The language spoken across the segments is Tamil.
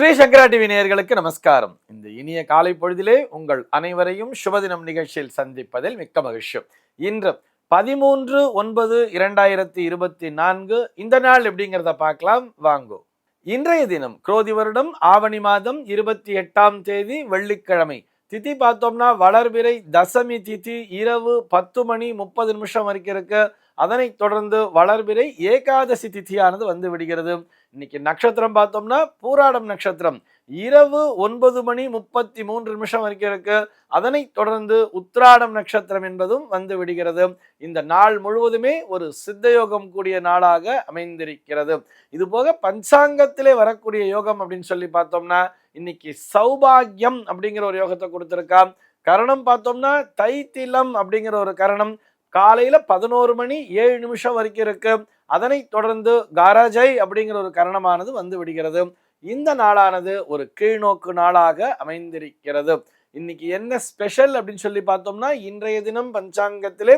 ஸ்ரீ சங்கரா டிவி நேயர்களுக்கு நமஸ்காரம். இந்த இனிய காலை பொழுதிலே உங்கள் அனைவரையும் சுபதினம் நிகழ்ச்சியில் சந்திப்பதில் மிக்க மகிழ்ச்சி. இன்று பதிமூன்று ஒன்பது இரண்டாயிரத்தி இருபத்தி நான்கு இந்த நாள் எப்படிங்கிறத பார்க்கலாம். வாங்கோ. இன்றைய தினம் குரோதி வருடம் ஆவணி மாதம் இருபத்தி எட்டாம் தேதி வெள்ளிக்கிழமை. திதி பார்த்தோம்னா வளர்பிறை தசமி திதி இரவு பத்து மணி முப்பது நிமிஷம் வரைக்கும் இருக்கு. அதனைத் தொடர்ந்து வளர்பிறை ஏகாதசி திதியானது வந்து விடுகிறது. இன்னைக்கு நட்சத்திரம் பார்த்தோம்னா பூராடம் நட்சத்திரம். இரவு ஒன்பது மணி முப்பத்தி மூன்று நிமிஷம் வரைக்கும் இருக்கு. அதனை தொடர்ந்து உத்ராடம் நட்சத்திரம் என்பதும் வந்து விடுகிறது. இந்த நாள் முழுவதுமே ஒரு சித்தயோகம் கூடிய நாளாக அமைந்திருக்கிறது. இது போக பஞ்சாங்கத்திலே வரக்கூடிய யோகம் அப்படின்னு சொல்லி பார்த்தோம்னா இன்னைக்கு சௌபாகியம் அப்படிங்கிற ஒரு யோகத்தை கொடுத்துருக்கா கரணம் பார்த்தோம்னா தைத்திலம் அப்படிங்கிற ஒரு கரணம். காலையில பதினோரு மணி ஏழு நிமிஷம் வரைக்கும் இருக்கு. அதனை தொடர்ந்து காராஜை அப்படிங்கிற ஒரு கரணமானது வந்து விடுகிறது. இந்த நாளானது ஒரு கீழ்நோக்கு நாளாக அமைந்திருக்கிறது. இன்னைக்கு என்ன ஸ்பெஷல் அப்படின்னு சொல்லி பார்த்தோம்னா இன்றைய தினம் பஞ்சாங்கத்திலே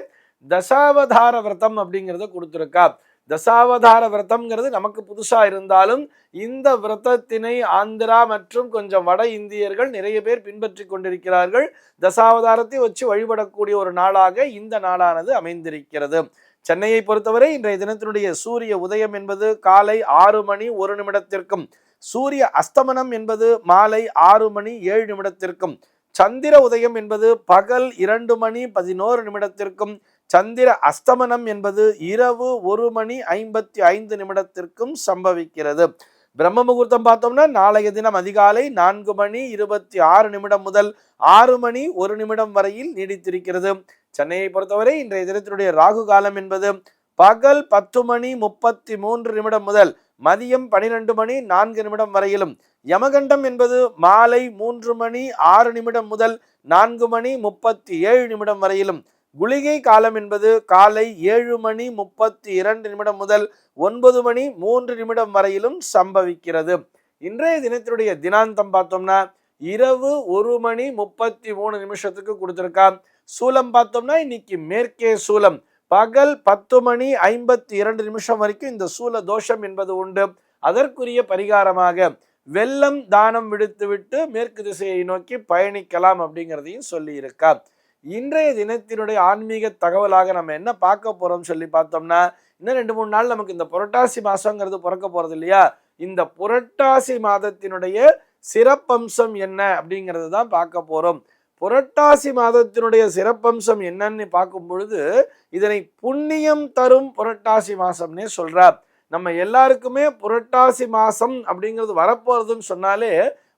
தசாவதார விரதம் அப்படிங்கிறத கொடுத்துருக்கா. தசாவதார விரதம்ங்கிறது நமக்கு புதுசாக இருந்தாலும் இந்த விரதத்தினை ஆந்திரா மற்றும் கொஞ்சம் வட இந்தியர்கள் நிறைய பேர் பின்பற்றி கொண்டிருக்கிறார்கள். தசாவதாரத்தை வச்சு வழிபடக்கூடிய ஒரு நாளாக இந்த நாளானது அமைந்திருக்கிறது. சென்னையை பொறுத்தவரை இன்றைய தினத்தினுடைய சூரிய உதயம் என்பது காலை ஆறு மணி ஒரு நிமிடத்திற்கும் சூரிய அஸ்தமனம் என்பது மாலை ஆறு மணி ஏழு நிமிடத்திற்கும் சந்திர உதயம் என்பது பகல் இரண்டு மணி பதினோரு நிமிடத்திற்கும் சந்திர அஸ்தமனம் என்பது இரவு ஒரு மணி ஐம்பத்தி ஐந்து நிமிடத்திற்கும் சம்பவிக்கிறது. பிரம்ம முகூர்த்தம் பார்த்தோம்னா நாளைய தினம் அதிகாலை நான்கு மணி இருபத்தி ஆறு நிமிடம் முதல் ஆறு மணி ஒரு நிமிடம் வரையில் நீடித்திருக்கிறது. சென்னையை பொறுத்தவரை இன்றைய தினத்தினுடைய ராகு காலம் என்பது பகல் பத்து மணி முப்பத்தி மூன்று நிமிடம் முதல் மதியம் பனிரெண்டு மணி நான்கு நிமிடம் வரையிலும். யமகண்டம் என்பது மாலை மூன்று மணி ஆறு நிமிடம் முதல் நான்கு மணி முப்பத்தி ஏழு நிமிடம் வரையிலும். குளிகை காலம் என்பது காலை ஏழு மணி முப்பத்தி இரண்டு நிமிடம் முதல் ஒன்பது மணி மூன்று நிமிடம் வரையிலும் சம்பவிக்கிறது. இன்றைய தினத்தினுடைய தினாந்தம் பார்த்தோம்னா இரவு ஒரு மணி முப்பத்தி மூணு நிமிஷத்துக்கு கொடுத்துருக்கா. சூலம் பார்த்தோம்னா இன்னைக்கு மேற்கே சூலம். பகல் பத்து மணி ஐம்பத்தி இரண்டு நிமிஷம் வரைக்கும் இந்த சூல தோஷம் என்பது உண்டு. அதற்குரிய பரிகாரமாக வெள்ளம் தானம் விடுத்துவிட்டு மேற்கு திசையை நோக்கி பயணிக்கலாம் அப்படிங்கிறதையும் சொல்லி இன்றைய தினத்தினுடைய ஆன்மீக தகவலாக நம்ம என்ன பார்க்க போறோம் சொல்லி பார்த்தோம்னா இன்னும் ரெண்டு மூணு நாள் நமக்கு இந்த புரட்டாசி மாசங்கிறது பிறக்க போறது இல்லையா? இந்த புரட்டாசி மாதத்தினுடைய சிறப்பம்சம் என்ன அப்படிங்கிறது தான் பார்க்க போறோம். புரட்டாசி மாதத்தினுடைய சிறப்பம்சம் என்னன்னு பார்க்கும் பொழுது இதனை புண்ணியம் தரும் புரட்டாசி மாசம்னே சொல்றார். நம்ம எல்லாருக்குமே புரட்டாசி மாசம் அப்படிங்கிறது வரப்போறதுன்னு சொன்னாலே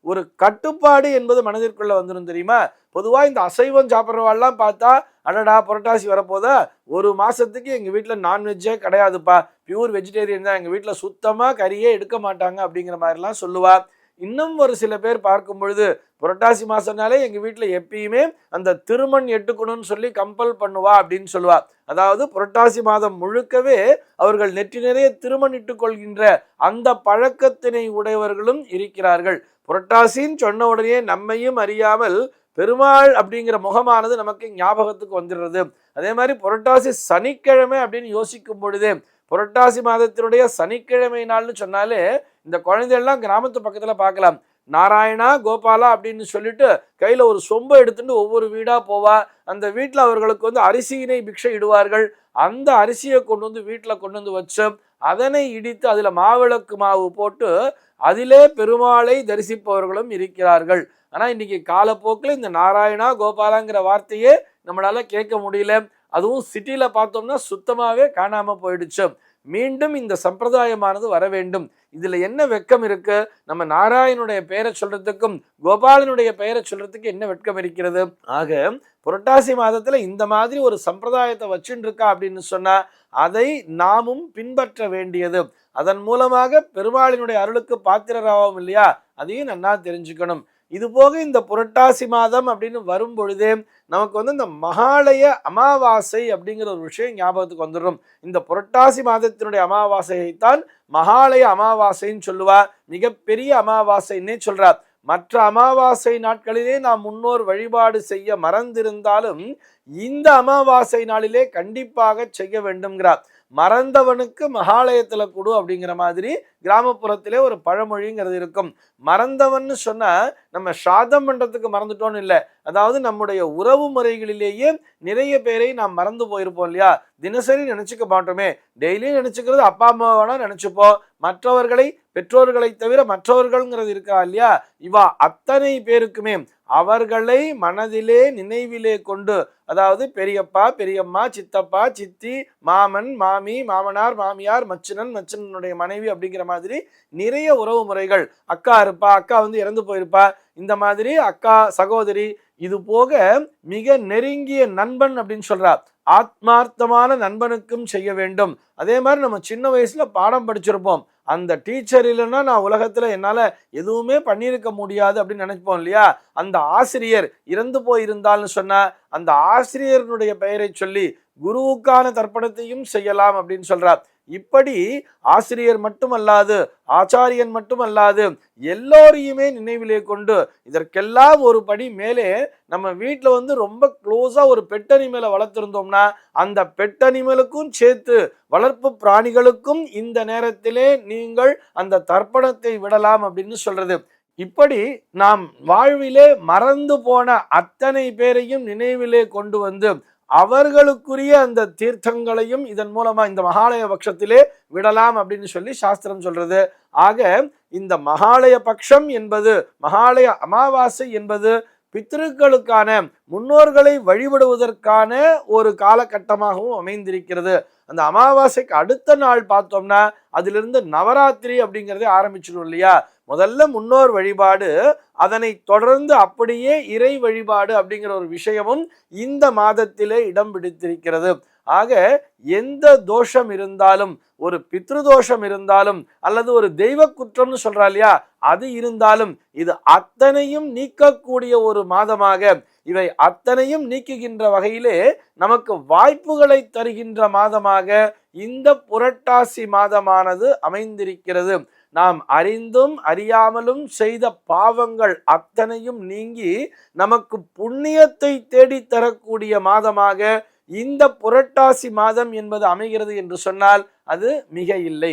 ஒரு கட்டுப்பாடு என்பது மனதிற்குள்ள வந்துடும் தெரியுமா? பொதுவாக இந்த அசைவம் சாப்பிட்றவாள்லாம் பார்த்தா அடடா புரட்டாசி வரப்போதா? ஒரு மாதத்துக்கு எங்கள் வீட்டில் நான்வெஜ்ஜே கிடையாதுப்பா. பியூர் வெஜிடேரியன் தான். எங்கள் வீட்டில் சுத்தமாக கறியே எடுக்க மாட்டாங்க அப்படிங்கிற மாதிரிலாம் சொல்லுவா. இன்னும் ஒரு சில பேர் பார்க்கும் பொழுது புரட்டாசி மாசம்னாலே எங்கள் வீட்டில் எப்பயுமே அந்த திருமண் எட்டுக்கணும்னு சொல்லி கம்பல் பண்ணுவா அப்படின்னு சொல்லுவா. அதாவது புரட்டாசி மாதம் முழுக்கவே அவர்கள் நெற்றி நிறைய திருமண் இட்டுக்கொள்கின்ற அந்த பழக்கத்தினை உடையவர்களும் இருக்கிறார்கள். புரட்டாசின்னு சொன்ன உடனே நம்மையும் அறியாமல் பெருமாள் அப்படிங்கிற முகமானது நமக்கு ஞாபகத்துக்கு வந்துடுறது. அதே மாதிரி புரட்டாசி சனிக்கிழமை அப்படின்னு யோசிக்கும் பொழுது புரட்டாசி மாதத்தினுடைய சனிக்கிழமை நாள்னு சொன்னாலே இந்த குழந்தையெல்லாம் கிராமத்து பக்கத்தில் பார்க்கலாம். நாராயணா கோபாலா அப்படின்னு சொல்லிட்டு கையில் ஒரு சொம்பை எடுத்துட்டு ஒவ்வொரு வீடாக போவா. அந்த வீட்டில் அவர்களுக்கு வந்து அரிசியினை பிக்ஷை இடுவார்கள். அந்த அரிசியை கொண்டு வந்து வீட்டில் கொண்டு வந்து வச்சு அதனை இடித்து அதில் மாவிளக்கு மாவு போட்டு அதிலே பெருமாளை தரிசிப்பவர்களும் இருக்கிறார்கள். ஆனால் இன்னைக்கு காலப்போக்கில் இந்த நாராயணா கோபாலாங்கிற வார்த்தையே நம்மளால கேட்க முடியல. அதுவும் சிட்டியில் பார்த்தோம்னா சுத்தமாகவே காணாமல் போயிடுச்சு. மீண்டும் இந்த சம்பிரதாயமானது வர வேண்டும். இதில் என்ன வெக்கம் இருக்கு? நம்ம நாராயணனுடைய பெயரை சொல்றதுக்கும் கோபாலனுடைய பெயரை சொல்றதுக்கு என்ன வெட்கம் இருக்கிறது? ஆக புரட்டாசி மாதத்துல இந்த மாதிரி ஒரு சம்பிரதாயத்தை வச்சுட்டு இருக்கா அப்படின்னு சொன்னா அதை நாமும் பின்பற்ற வேண்டியது. அதன் மூலமாக பெருமாளினுடைய அருளுக்கு பாத்திரராகவும் இல்லையா? அதையும் நன்னா தெரிஞ்சுக்கணும். இது போக இந்த புரட்டாசி மாதம் அப்படின்னு வரும் பொழுது நமக்கு வந்து இந்த மகாலய அமாவாசை அப்படிங்கிற ஒரு விஷயம் ஞாபகத்துக்கு வந்துடும். இந்த புரட்டாசி மாதத்தினுடைய அமாவாசையைத்தான் மகாலய அமாவாசைன்னு சொல்லுவா மிகப்பெரிய அமாவாசைன்னே சொல்றார். மற்ற அமாவாசை நாட்களிலே நாம் முன்னோர் வழிபாடு செய்ய மறந்திருந்தாலும் இந்த அமாவாசை நாளிலே கண்டிப்பாக செய்ய வேண்டும்ங்கிறார். மறந்தவனுக்கு மகாலயத்தில் கொடு அப்படிங்கிற மாதிரி கிராமப்புறத்திலே ஒரு பழமொழிங்கிறது இருக்கும். மறந்தவன்னு சொன்னால் நம்ம சாதம் பண்ணுறதுக்கு மறந்துட்டோன்னு இல்லை. அதாவது நம்முடைய உறவு முறைகளிலேயே நிறைய பேரை நாம் மறந்து போயிருப்போம் இல்லையா? தினசரி நினச்சிக்க மாட்டோமே. டெய்லியும் நினச்சிக்கிறது அப்பா அம்மாவானா நினச்சிப்போம். மற்றவர்களை பெற்றோர்களை தவிர மற்றவர்கள்ங்கிறது இருக்கா இல்லையா? இவா அத்தனை பேருக்குமே அவர்களை மனதிலே நினைவிலே கொண்டு அதாவது பெரியப்பா பெரியம்மா சித்தப்பா சித்தி மாமன் மாமி மாமனார் மாமியார் மச்சினன் மச்சினனுடைய மனைவி அப்படிங்கிற மாதிரி நிறைய உறவு முறைகள். அக்கா இருப்பா அக்கா வந்து இறந்து போயிருப்பா. இந்த மாதிரி அக்கா சகோதரி இது போக மிக நெருங்கிய நண்பன் அப்படின்னு சொல்றா. ஆத்மார்த்தமான நண்பனுக்கும் செய்ய வேண்டும். அதே மாதிரி நம்ம சின்ன வயசுல பாடம் படிச்சிருப்போம். அந்த டீச்சர் இல்லைன்னா நான் உலகத்தில் என்னால் எதுவுமே பண்ணியிருக்க முடியாது அப்படின்னு நினைப்போம் இல்லையா? அந்த ஆசிரியர் இறந்து போயிருந்தால்னு சொன்னால் அந்த ஆசிரியர்னுடைய பெயரை சொல்லி குருவுக்கான தர்ப்பணத்தையும் செய்யலாம் அப்படின்னு சொல்கிறார் இப்படி ஆசிரியர் மட்டுமல்லாது ஆச்சாரியன் மட்டுமல்லாது எல்லோரையுமே நினைவிலே கொண்டு இதற்கெல்லாம் ஒரு படி மேலே நம்ம வீட்டில் வந்து ரொம்ப க்ளோஸாக ஒரு பெட்டனிமலை வளர்த்துருந்தோம்னா அந்த பெட்டனிமலுக்கும் சேர்த்து வளர்ப்பு பிராணிகளுக்கும் இந்த நேரத்திலே நீங்கள் அந்த தர்ப்பணத்தை விடலாம் அப்படின்னு சொல்றது. இப்படி நாம் வாழ்விலே மறந்து போன அத்தனை பேரையும் நினைவிலே கொண்டு வந்து அவர்களுக்குரிய அந்த தீர்த்தங்களையும் இதன் மூலமா இந்த மகாலய பட்சத்திலே விடலாம் அப்படின்னு சொல்லி சாஸ்திரம் சொல்றது. ஆக இந்த மகாலய பட்சம் என்பது மகாலய அமாவாசை என்பது பித்திருக்களுக்கான முன்னோர்களை வழிபடுவதற்கான ஒரு காலகட்டமாகவும் அமைந்திருக்கிறது. அந்த அமாவாசைக்கு அடுத்த நாள் பார்த்தோம்னா அதிலிருந்து நவராத்திரி அப்படிங்கிறதே ஆரம்பிச்சிடும் இல்லையா? முதல்ல முன்னோர் வழிபாடு அதனை தொடர்ந்து அப்படியே இறை வழிபாடு அப்படிங்கிற ஒரு விஷயமும் இந்த மாதத்திலே இடம் பிடித்திருக்கிறது. ஆக எந்த தோஷம் இருந்தாலும் ஒரு பித்ரு தோஷம் இருந்தாலும் அல்லது ஒரு தெய்வ குற்றம்னு சொல்றா இல்லையா? அது இருந்தாலும் இது அத்தனையும் நீக்கக்கூடிய ஒரு மாதமாக இவை அத்தனையும் நீக்குகின்ற வகையிலே நமக்கு வாய்ப்புகளை தருகின்ற மாதமாக இந்த புரட்டாசி மாதமானது அமைந்திருக்கிறது. நாம் அறிந்தும் அறியாமலும் செய்த பாவங்கள் அத்தனையும் நீங்கி நமக்கு புண்ணியத்தை தேடித்தரக்கூடிய மாதமாக இந்த புரட்டாசி மாதம் என்பது அமைகிறது என்று சொன்னால் அது மிக இல்லை